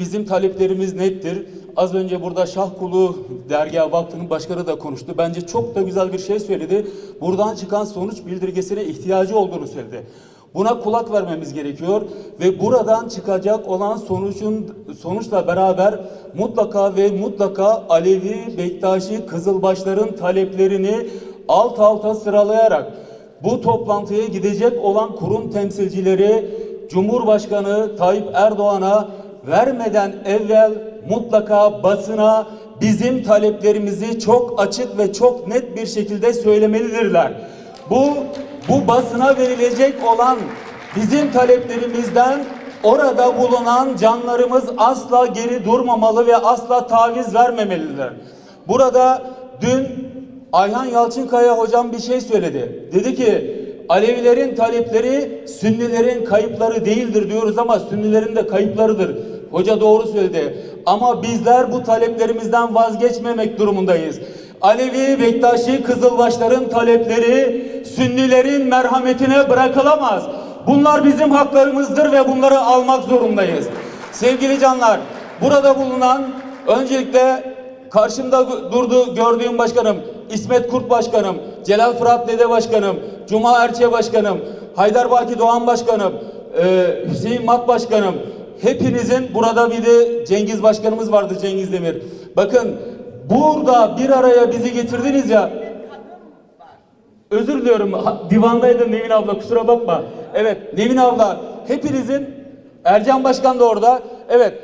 Bizim taleplerimiz nettir. Az önce burada Şahkulu Dergah Vakfı'nın başkanı da konuştu. Bence çok da güzel bir şey söyledi. Buradan çıkan sonuç bildirgesine ihtiyacı olduğunu söyledi. Buna kulak vermemiz gerekiyor ve buradan çıkacak olan sonucun sonuçla beraber mutlaka ve mutlaka Alevi, Bektaşi, Kızılbaşların taleplerini alt alta sıralayarak bu toplantıya gidecek olan kurum temsilcileri Cumhurbaşkanı Tayyip Erdoğan'a vermeden evvel mutlaka basına bizim taleplerimizi çok açık ve çok net bir şekilde söylemelidirler. Bu bu basına verilecek olan bizim taleplerimizden orada bulunan canlarımız asla geri durmamalı ve asla taviz vermemelidir. Burada dün Ayhan Yalçınkaya hocam bir şey söyledi. Dedi ki Alevilerin talepleri Sünnilerin kayıpları değildir diyoruz ama Sünnilerin de kayıplarıdır. Hoca doğru söyledi. Ama bizler bu taleplerimizden vazgeçmemek durumundayız. Alevi, Bektaşi, Kızılbaşların talepleri Sünnilerin merhametine bırakılamaz. Bunlar bizim haklarımızdır ve bunları almak zorundayız. Sevgili canlar, burada bulunan öncelikle Karşımda durdu gördüğüm başkanım, İsmet Kurt başkanım, Celal Fırat Dede başkanım, Cuma Erçe başkanım, Haydar Baki Doğan başkanım, e, Hüseyin Mat başkanım. Hepinizin burada bir de Cengiz başkanımız vardı Cengiz Demir. Bakın burada bir araya bizi getirdiniz ya. Özür diliyorum. Divandaydım Nevin abla kusura bakma. Evet Nevin abla hepinizin Ercan Başkan da orada. Evet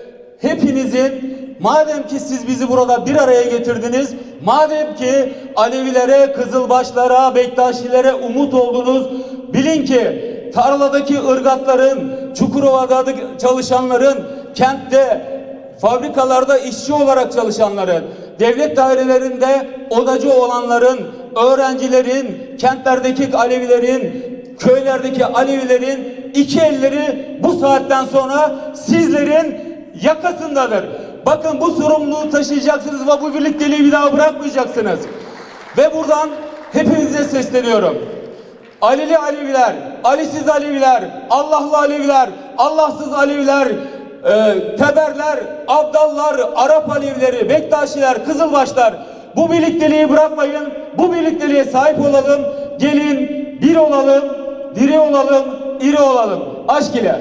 hepinizin madem ki siz bizi burada bir araya getirdiniz. Madem ki Alevilere, Kızılbaşlara, Bektaşilere umut oldunuz. Bilin ki tarladaki ırgatların, Çukurova'da çalışanların, kentte fabrikalarda işçi olarak çalışanların, devlet dairelerinde odacı olanların, öğrencilerin, kentlerdeki Alevilerin, köylerdeki Alevilerin iki elleri bu saatten sonra sizlerin yakasındadır. Bakın bu sorumluluğu taşıyacaksınız ve bu birlikteliği bir daha bırakmayacaksınız. Ve buradan hepinize sesleniyorum. Alili Aleviler, Alisiz Aleviler, Allahlı Aleviler, Allahsız Aleviler, e, Teberler, Abdallar, Arap Alevileri, Bektaşiler, Kızılbaşlar bu birlikteliği bırakmayın. Bu birlikteliğe sahip olalım. Gelin bir olalım, diri olalım, iri olalım. Aşk ile.